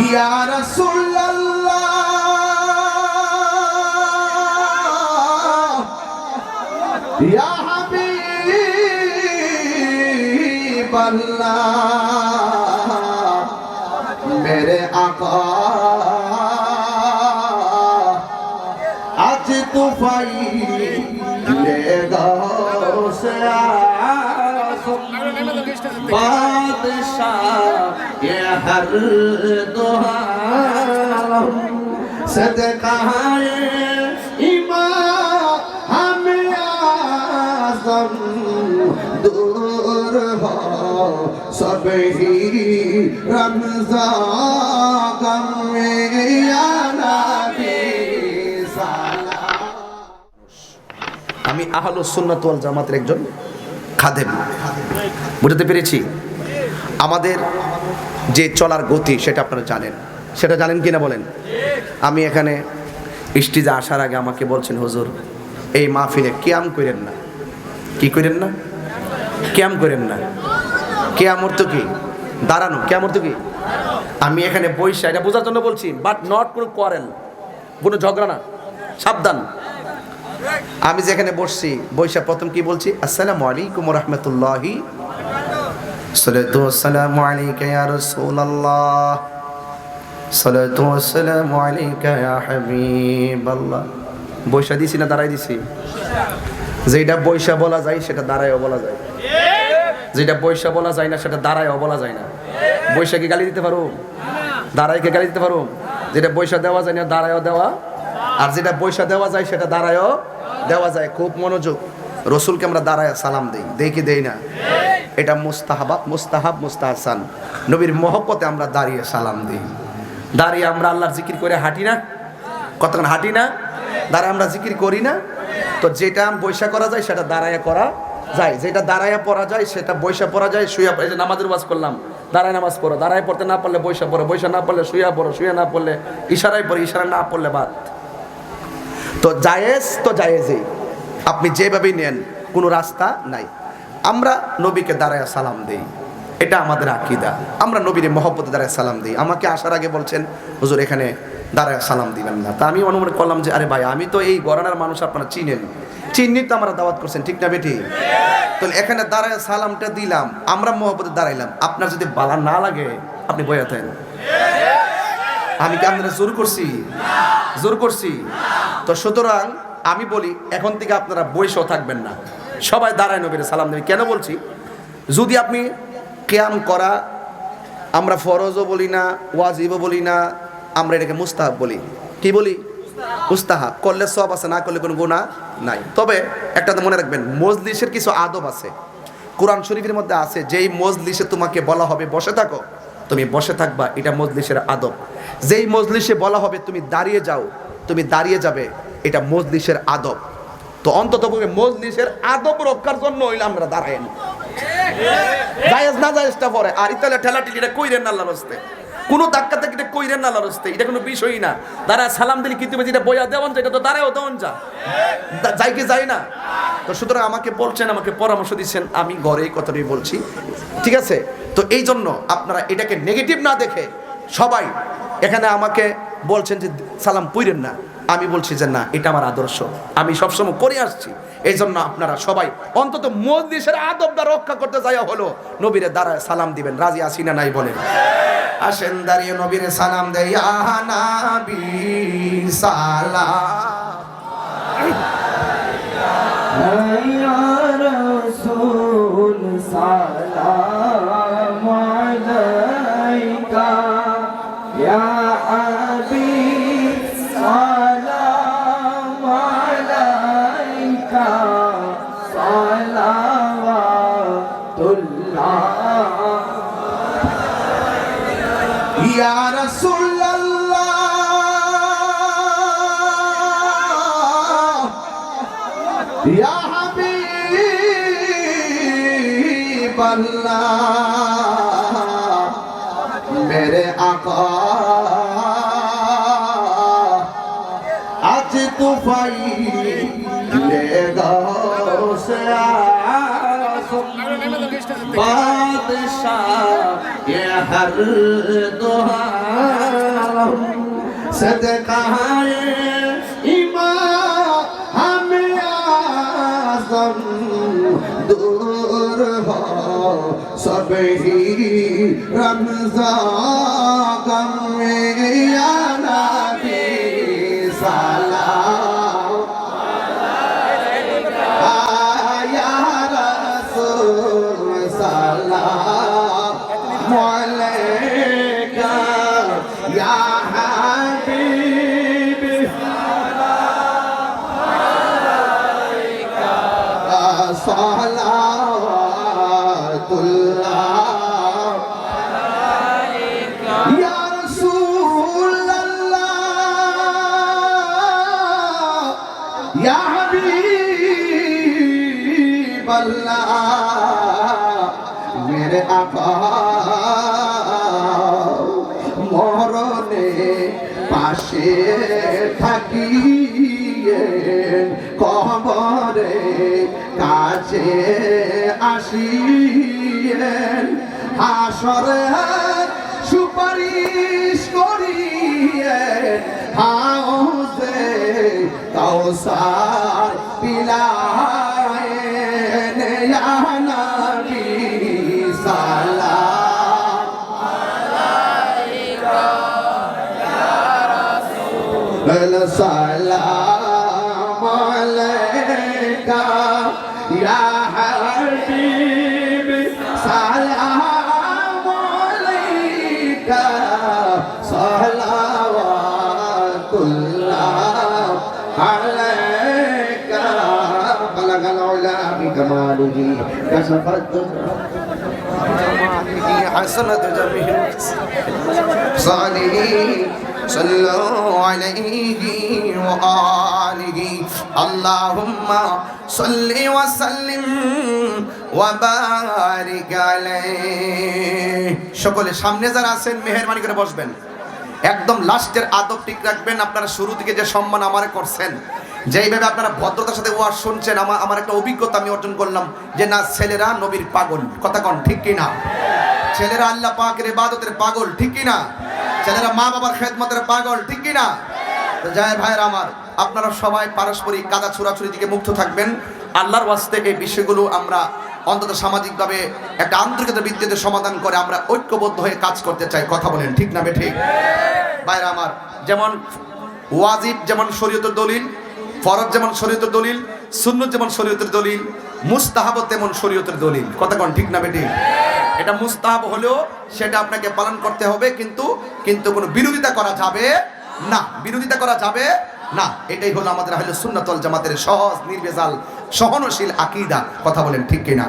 ইয়া রাসূলুল্লাহ ইয়া হাবিবাল্লাহ মেরে আকা আজ তুফাই লেগা সে बादशाह ये हर दुहार सदका है इमाम हम आजम दूर हो सब ही रमजा गम में या नबी सलाम আমি আহলুস সুন্নাত ওয়াল জামাতের একজন খাদেম। বুঝাতে পেরেছি? আমাদের যে চলার গতি, সেটা আপনারা জানেন। সেটা জানেন কি না বলেন? আমি এখানে স্টিজে আসার আগে আমাকে বলছেন, হুজুর, এই মাহফিলে কিয়াম করেন না। কি করেন না? কিয়াম করেন না। কেয়াম অর্থ কি? দাঁড়ানো কেয়াম অর্থ কি? আমি এখানে বৈশা এটা বোঝার জন্য বলছি বাট নট কোনো করেন কোনো ঝগড়া না, সাবধান। আমি যেখানে বসছি, বৈশা প্রথম কি বলছি? আসসালামু আলাইকুম রহমতুল্লাহি সালাতু আসসালামু আলাইকা ইয়া রাসূলুল্লাহ। সালাতু আসসালামু আলাইকা ইয়া হাবিবাল্লাহ। বৈশা দিছি না দাঁড়াই দিছি? যেটা বৈশা বলা যায়, সেটা দাঁড়ায়ও বলা যায়। যেটা বৈশা বলা যায় না, সেটা দাঁড়ায়ও বলা যায় না। বৈশাখী গালি দিতে পারো? দাঁড়াইকে গালি দিতে পারো? যেটা বৈশা দেওয়া যায় না, দাঁড়ায়ও দেওয়া আর যেটা বৈশা দেওয়া যায়, সেটা দাঁড়ায়ও দেওয়া যায়। খুব মনোযোগ। রসুলকে আমরা দাঁড়ায় সালাম দেই। কি দেই না? এটা মুস্তাহাবাব মুস্তাহাব, মুস্তাহাসান। নবীর মহব্বতে আমরা দাঁড়িয়ে সালাম দিই। দাঁড়িয়ে আমরা আল্লাহর জিকির করে হাঁটি না? কতক্ষণ হাঁটি না? দাঁড়ায় আমরা জিকির করি না? তো যেটা বৈশা করা যায়, সেটা দাঁড়ায় করা যায়। যেটা দাঁড়ায় পড়া যায়, সেটা বৈশা পড়া যায়, শুয়া এই যে নামাজের ওয়াজ করলাম। দাঁড়ায় নামাজ পড়ো। দাঁড়ায় পড়তে না পারলে বৈশা পড়ো। বৈশা না পড়লে শুয়া পড়ো। শুয়া না পড়লে ইশারায় পড়ো, ইশারা না পড়লে বাদ। তো জায়েজ তো জায়েজই। আপনি যেভাবেই নেন, কোনো রাস্তা নাই। আমরা নবীকে দাঁড়ায় সালাম দেই। এটা আমাদের আকিদা। আমরা নবীর মহব্বতে দাঁড়ায় সালাম দিই। আমাকে আসার আগে বলছেন, হুজুর, এখানে দাঁড়ায় সালাম দিবেন না। তা আমি অনুমান করলাম যে, আরে ভাই, আমি তো এই গরানার মানুষ, আপনারা চিনেন। চিহ্নি তো আমরা দাওয়াত করছেন, ঠিক না বেটি? তাহলে এখানে দাঁড়ায় সালামটা দিলাম। আমরা মহব্বতে দাঁড়াইলাম। আপনার যদি বালা না লাগে, আপনি বইয়া থাকেন আমি কি আপনারা জোর করছি? জোর করছি? তো সুতরাং আমি বলি, এখন থেকে আপনারা বৈশও থাকবেন না। সবাই দাঁড়ায় নবীর সালাম দেবে কেন বলছি? যদি আপনি কেয়াম করা, আমরা ফরজও বলি না, ওয়াজিবও বলি না, আমরা এটাকে মুস্তাহাব বলি। কি বলি? মুস্তাহাব। করলে সব আছে, না করলে কোনো গুণা নাই। তবে একটা তো মনে রাখবেন, মজলিসের কিছু আদব আছে। কোরআন শরীফের মধ্যে আছে, যেই মজলিসে তোমাকে বলা হবে, বসে থাকো। তুমি বসে থাকবা, এটা মজলিসের আদব। যেই মজলিসে বলা হবে, তুমি দাঁড়িয়ে যাও। তুমি দাঁড়িয়ে যাবে, এটা মজলিসের আদব। তো অন্তত পক্ষে মজলিসের আদব রক্ষার জন্য হইলে আমরা দাঁড়াইনি। জায়েজ না জায়েজটা পরে। আর ইতালে ঠেলাটিলি এটা কইরেন আল্লাহর হস্তে। কোনো ধাক্কা থেকে এটা কইরেন আল্লাহর হস্তে। এটা কোনো বিষয়ই না। দাঁড়া, সালাম দিলে কি তুমি যেটা বইয়া দেওয়ান যেটা তো দাঁড়াও দেওয়ান যা। যাই কি যাই না। তো সুতরাং আমাকে বলছেন, আমাকে পরামর্শ দিচ্ছেন, আমি ঘরে এই কথাটাই বলছি। ঠিক আছে? তো এই জন্য আপনারা এটাকে নেগেটিভ না দেখে সবাই এখানে আমাকে বলছেন যে সালাম পুইরেন না। আমি বলছি যে না, এটা আমার আদর্শ। আমি সবসময় করে আসছি। এই জন্য আপনারা সবাই অন্তত মজলিসের আদবটা রক্ষা করতে যাইয়া হলো। নবীরে দ্বারা সালাম দিবেন। রাজি আসি না নাই বলেন। আসেন দাঁড়িয়ে নবীরে সালাম দেয় সালাম। লেখা সালাওয়াতুল্লাহ ইয়া রাসূলুল্লাহ। ইয়া হাবিবাল্লাহ। মেরে আকা। আজ তুফাই बादशाह ये हर दुआ सदकाए इमाम हमें आजम दूर हो सब ही रमजान गम में صلاة الله يا رسول الله يا حبيب الله میرے آقا মরণে পাশে থাকি থাকিয়ে কবরে কাছে আসিয়েন। হাসরে সুপারিশ করিয়ে হাউসে কাউসার পিলায়েন حبيبي سلام عليك صلوات الله عليك بلغ العلا بكماله كشف الدجى حسنة جميع صالحين صلوا عليه وآله اللهم صل وسلم وبارك عليه সকলে সামনে যারা আছেন মেহরবানি করে বসবেন একদম লাস্টের আদব ঠিক রাখবেন আপনারা শুরু থেকে যে সম্মান আমারে করছেন যেইভাবে আপনারা ভদ্রতার সাথে ওয়াজ শুনছেন আমার আমার একটা অভিজ্ঞতা আমি অর্জন করলাম যে না ছেলেরা নবীর পাগল কথা কন ঠিক কি না ছেলেরা আল্লাহ পাকের ইবাদতের পাগল ঠিক কি না ছেলেরা মা বাবার খেদমতের পাগল, ঠিক কি না তো জয় ভাইয়ের আমার, আপনারা সবাই পারস্পরিক কাদা ছোড়াছুরি দিকে মুক্ত থাকবেন। আল্লাহর ওয়াস্তে এই বিষয়গুলো আমরা অন্তত সামাজিকভাবে একটা আন্তরিকতা ভিত্তিতে সমাধান করে আমরা ঐক্যবদ্ধ হয়ে কাজ করতে চাই। কথা বলেন, ঠিক না ঠিক ভাইরা আমার, যেমন ওয়াজিব যেমন শরীয়তের দলিল, ফরজ যেমন শরীয়তের দলিল, সুন্নত যেমন শরীয়তের দলিল মুস্তাহাব তেমন শরীয়তের দলিল। কথা কোন, ঠিক না বেটি এটা মুস্তাহাব হলেও সেটা আপনাকে পালন করতে হবে, কিন্তু কিন্তু কোনো বিরোধিতা করা যাবে না। বিরোধিতা করা যাবে না। এটাই হলো আমাদের হলো সুন্নাতল জামাতের সহজ নির্বেজাল সহনশীল আকিদা। কথা বলেন ঠিক কিনা?